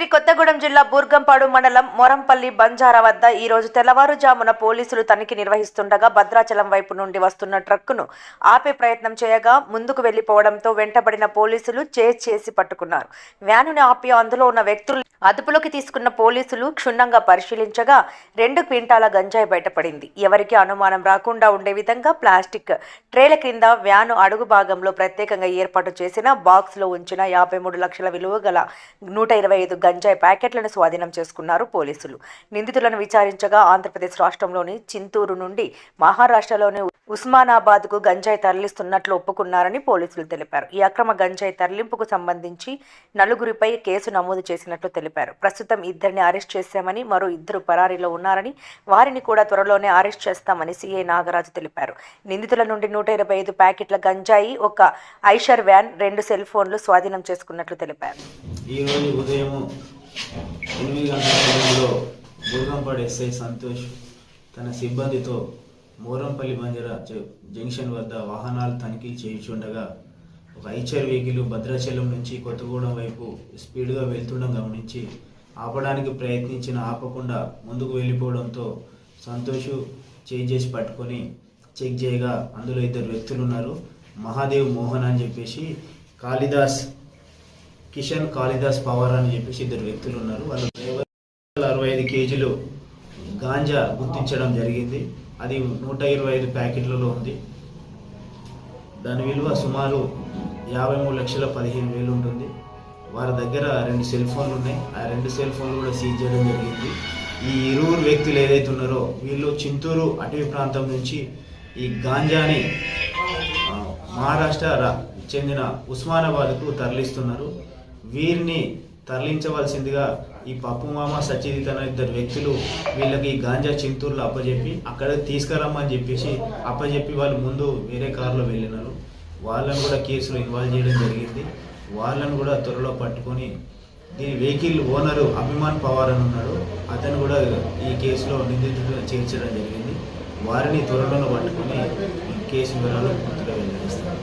శ్రీ కొత్తగూడెం జిల్లా బూర్గంపాడు మండలం మొరంపల్లి బంజారా వద్ద ఈ రోజు తెల్లవారుజామున పోలీసులు తనిఖీ నిర్వహిస్తుండగా భద్రాచలం వైపు నుండి వస్తున్న ట్రక్కును ఆపే ప్రయత్నం చేయగా ముందుకు వెళ్ళిపోవడంతో వెంటబడిన పోలీసులు చేజ్ చేసి పట్టుకున్నారు. వ్యానుని ఆపి అందులో ఉన్న వ్యక్తులు అదుపులోకి తీసుకున్న పోలీసులు క్షుణ్ణంగా పరిశీలించగా రెండు క్వింటాల గంజాయి బయటపడింది. ఎవరికి అనుమానం రాకుండా ఉండే విధంగా ప్లాస్టిక్ ట్రేల క్రింద వ్యాను అడుగు భాగంలో ప్రత్యేకంగా ఏర్పాటు చేసిన బాక్స్లో ఉంచిన యాభై మూడు లక్షల విలువ గల నూట ఇరవై ఐదు గంజాయి ప్యాకెట్లను స్వాధీనం చేసుకున్నారు పోలీసులు. నిందితులను విచారించగా ఆంధ్రప్రదేశ్ రాష్ట్రంలోని చింతూరు నుండి మహారాష్ట్రలోని ఉస్మానాబాద్కు గంజాయి తరలిస్తున్నట్లు ఒప్పుకున్నారని పోలీసులు తెలిపారు. ఈ అక్రమ గంజాయి తరలింపుకు సంబంధించి నలుగురిపై కేసు నమోదు చేసినట్లు తెలిపారు. ప్రస్తుతం ఇద్దరిని అరెస్ట్ చేశామని మరో ఇద్దరు పరారీలో ఉన్నారని వారిని కూడా త్వరలోనే అరెస్ట్ చేస్తామని సీఐ నాగరాజు తెలిపారు. నిందితుల నుండి నూట ఇరవై ఐదు ప్యాకెట్ల గంజాయి ఒక ఐషర్ వ్యాన్ రెండు సెల్ ఫోన్లు స్వాధీనం చేసుకున్నట్లు తెలిపారు. ఈరోజు ఉదయం ఎనిమిది గంటల సమయంలో ఎస్ఐ సంతోష్ తన సిబ్బందితో మోరంపల్లి బంజర జ- జంక్షన్ వద్ద వాహనాలు తనిఖీ చేయుచుండగా ఒక ఐచర్ వెహికల్ భద్రాచలం నుంచి కొత్తగూడెం వైపు స్పీడ్గా వెళ్తుండడం గమనించి ఆపడానికి ప్రయత్నించిన ఆపకుండా ముందుకు వెళ్ళిపోవడంతో సంతోష్ చేంజ్ చేసి పట్టుకొని చెక్ చేయగా అందులో ఇద్దరు వ్యక్తులు ఉన్నారు మహాదేవ్ మోహన్ అని చెప్పేసి కాళిదాస్ కిషన్ కాళిదాస్ పవార్ అని చెప్పేసి ఇద్దరు వ్యక్తులు ఉన్నారు. వాళ్ళు అరవై ఐదు కేజీలు గాంజా గుర్తించడం జరిగింది. అది నూట ఇరవై ఐదు ప్యాకెట్లలో ఉంది. దాని విలువ సుమారు యాభై మూడు లక్షల పదిహేను వేలు ఉంటుంది. వారి దగ్గర రెండు సెల్ ఫోన్లు ఉన్నాయి. ఆ రెండు సెల్ ఫోన్లు కూడా సీజ్ చేయడం జరిగింది. ఈ ఇరువురు వ్యక్తులు ఏదైతే ఉన్నారో వీళ్ళు చింతూరు అటవీ ప్రాంతం నుంచి ఈ గాంజాని మహారాష్ట్ర చెందిన ఉస్మానాబాద్కు తరలిస్తున్నారు. వీరిని తరలించవలసిందిగా ఈ పప్పు మామ సచిదిత్ అనే ఇద్దరు వ్యక్తులు వీళ్ళకి ఈ గాంజా చింతూరులో అప్పచెప్పి అక్కడ తీసుకురమ్మని చెప్పేసి అప్పచెప్పి వాళ్ళు ముందు వేరే కారులో వెళ్ళినారు. వాళ్ళని కూడా కేసులో ఇన్వాల్వ్ చేయడం జరిగింది. వాళ్ళని కూడా త్వరలో పట్టుకొని దీని వెహికల్ ఓనరు అభిమాన్ పవార్ అని ఉన్నాడు. అతను కూడా ఈ కేసులో నిందితుడిగా చేర్చడం జరిగింది. వారిని త్వరలో పట్టుకొని ఈ కేసు వివరాలు పూర్తిగా వెల్లడిస్తారు.